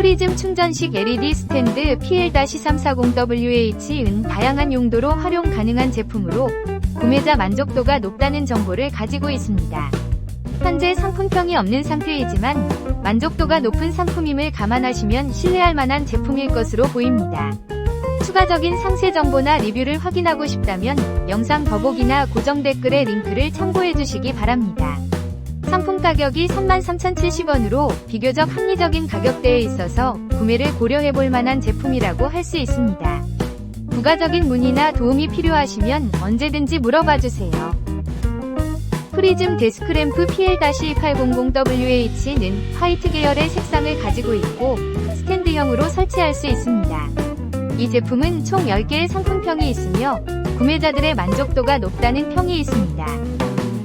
프리즘 충전식 LED 스탠드 PL-340WH은 다양한 용도로 활용 가능한 제품으로 구매자 만족도가 높다는 정보를 가지고 있습니다. 현재 상품평이 없는 상태이지만 만족도가 높은 상품임을 감안하시면 신뢰할 만한 제품일 것으로 보입니다. 추가적인 상세 정보나 리뷰를 확인하고 싶다면 영상 더보기나 고정 댓글의 링크를 참고해 주시기 바랍니다. 상품 가격이 33,070원으로 비교적 합리적인 가격대에 있어서 구매를 고려해 볼 만한 제품이라고 할 수 있습니다. 부가적인 문의나 도움이 필요하시면 언제든지 물어봐 주세요. 프리즘 데스크램프 PL-800WH는 화이트 계열의 색상을 가지고 있고 스탠드형으로 설치할 수 있습니다. 이 제품은 총 10개의 상품평이 있으며 구매자들의 만족도가 높다는 평이 있습니다.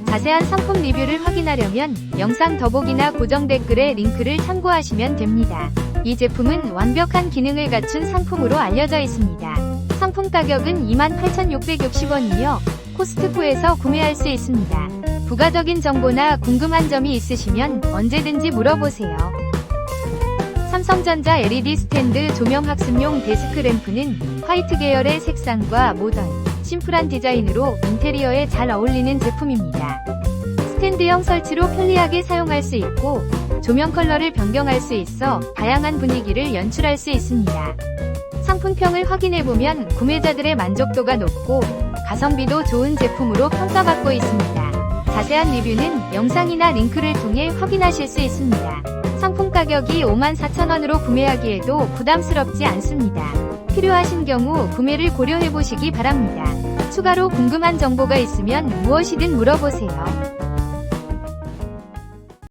자세한 상품 리뷰를 확인하려면 영상 더보기나 고정 댓글의 링크를 참고하시면 됩니다. 이 제품은 완벽한 기능을 갖춘 상품으로 알려져 있습니다. 상품 가격은 28,660원이며 코스트코에서 구매할 수 있습니다. 부가적인 정보나 궁금한 점이 있으시면 언제든지 물어보세요. 삼성전자 LED 스탠드 조명 학습용 데스크 램프는 화이트 계열의 색상과 모던, 심플한 디자인으로 인테리어에 잘 어울리는 제품입니다. 스탠드형 설치로 편리하게 사용할 수 있고 조명 컬러를 변경할 수 있어 다양한 분위기를 연출할 수 있습니다. 상품평을 확인해보면 구매자들의 만족도가 높고 가성비도 좋은 제품으로 평가받고 있습니다. 자세한 리뷰는 영상이나 링크를 통해 확인하실 수 있습니다. 상품 가격이 54,000원으로 구매하기에도 부담스럽지 않습니다. 필요하신 경우 구매를 고려해 보시기 바랍니다. 추가로 궁금한 정보가 있으면 무엇이든 물어보세요.